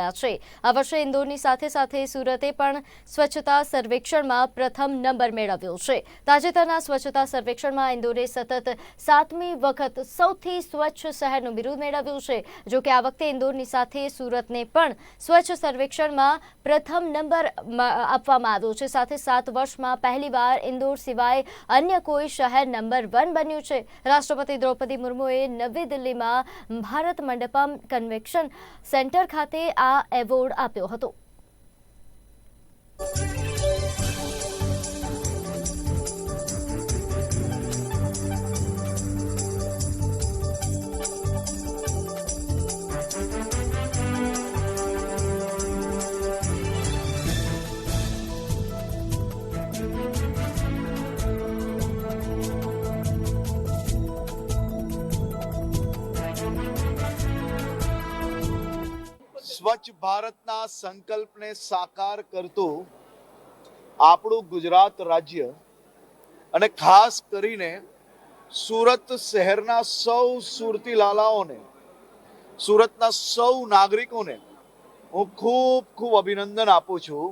આવ્યા છે. આ વર્ષે ઇન્દોરની સાથે સાથે સુરતે પણ સ્વચ્છતા સર્વેક્ષણમાં પ્રથમ નંબર મેળવ્યો છે. તાજેતરના સ્વચ્છતા સર્વેક્ષણમાં ઇન્દોરે સતત સાતમી વખત સૌથી સ્વચ્છ શહેરનું બિરુદ મેળવ્યું છે. જો આ વખતે ઇન્દોરની સાથે સુરતને પણ સ્વચ્છ સર્વેક્ષણમાં પ્રથમ નંબર આપવામાં આવ્યો છે. સાથે સાત વર્ષમાં પહેલીવાર ઇન્દોર સિવાય અન્ય કોઈ શહેર નંબર વન બન્યું છે. રાષ્ટ્રપતિ દ્રૌપદી મુર્મુએ નવી દિલ્હીમાં ભારત મંડપમ કન્વેન્શન સેન્ટર ખાતે આ એવોર્ડ આપ્યો હતો. સ્વચ્છ ભારતના સંકલ્પને સાકાર કરતું આપણું ગુજરાત રાજ્ય અને ખાસ કરીને સુરત શહેરના સૌ સુરતી લાલાઓને, સુરતના સૌ નાગરિકોને હું ખૂબ ખૂબ અભિનંદન આપું છું.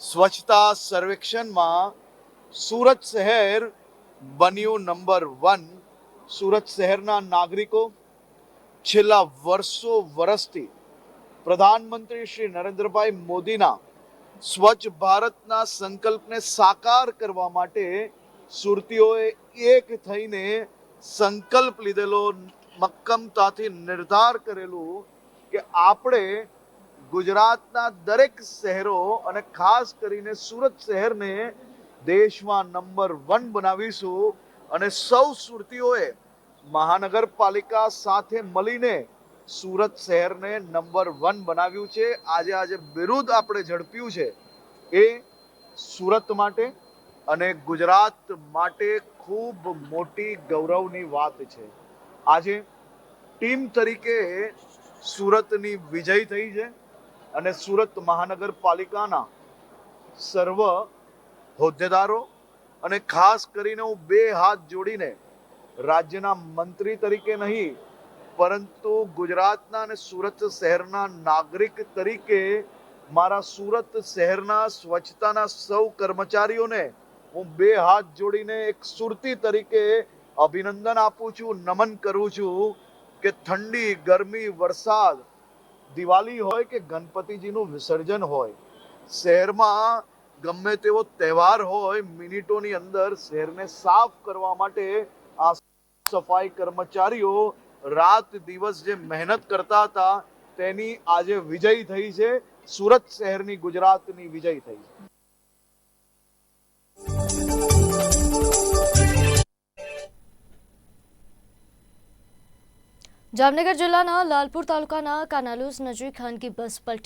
સ્વચ્છતા સર્વેક્ષણમાં સુરત શહેર બન્યું નંબર વન. સુરત શહેરના નાગરિકો છેલ્લા વર્ષો વર્ષથી પ્રધાનમંત્રી શ્રી નરેન્દ્રભાઈ મોદીના સ્વચ્છ ભારતના સંકલ્પને સાકાર કરવા માટે સુરતીઓએ એક થઈને સંકલ્પ લીધેલો, મક્કમતાથી નિર્ધાર કરેલું કે આપણે ગુજરાતના દરેક શહેરો અને ખાસ કરીને સુરત શહેરને દેશમાં નંબર વન બનાવીશું અને સૌ સુરતીઓએ મહાનગરપાલિકા સાથે મળીને સુરત શહેરને નંબર વન બનાવ્યું છે. આજે આજે બિરુદ આપણે ઝડપ્યું છે એ સુરત માટે અને ગુજરાત માટે ખૂબ મોટી ગૌરવની વાત છે. આજે ટીમ તરીકે સુરતની વિજય થઈ છે અને સુરત મહાનગરપાલિકાના સર્વ હોદ્દેદારો અને ખાસ કરીને હું બે હાથ જોડીને રાજ્યના મંત્રી તરીકે નહીં પરંતુ ગુજરાતના અને સુરત શહેરના નાગરિક તરીકે મારા સુરત શહેરના સ્વચ્છતાના સૌ કર્મચારીઓને હું બે હાથ જોડીને એક સુરતી તરીકે અભિનંદન આપું છું, નમન કરું છું કે ઠંડી, ગરમી, વરસાદ, દિવાળી હોય કે ગણપતિજીનું વિસર્જન હોય, શહેરમાં ગમે તેવો તહેવાર હોય, મિનિટોની અંદર શહેરને સાફ કરવા માટે આ સફાઈ કર્મચારીઓ રાત દિવસ જે મહેનત કરતા હતા, તેની આજે વિજય થઈ છે. સુરત શહેરની ગુજરાતની વિજય થઈ છે. જામનગર જિલ્લાના લાલપુર તાલુકાના કાનાલુસ નજીક ખાનગી બસ પલટી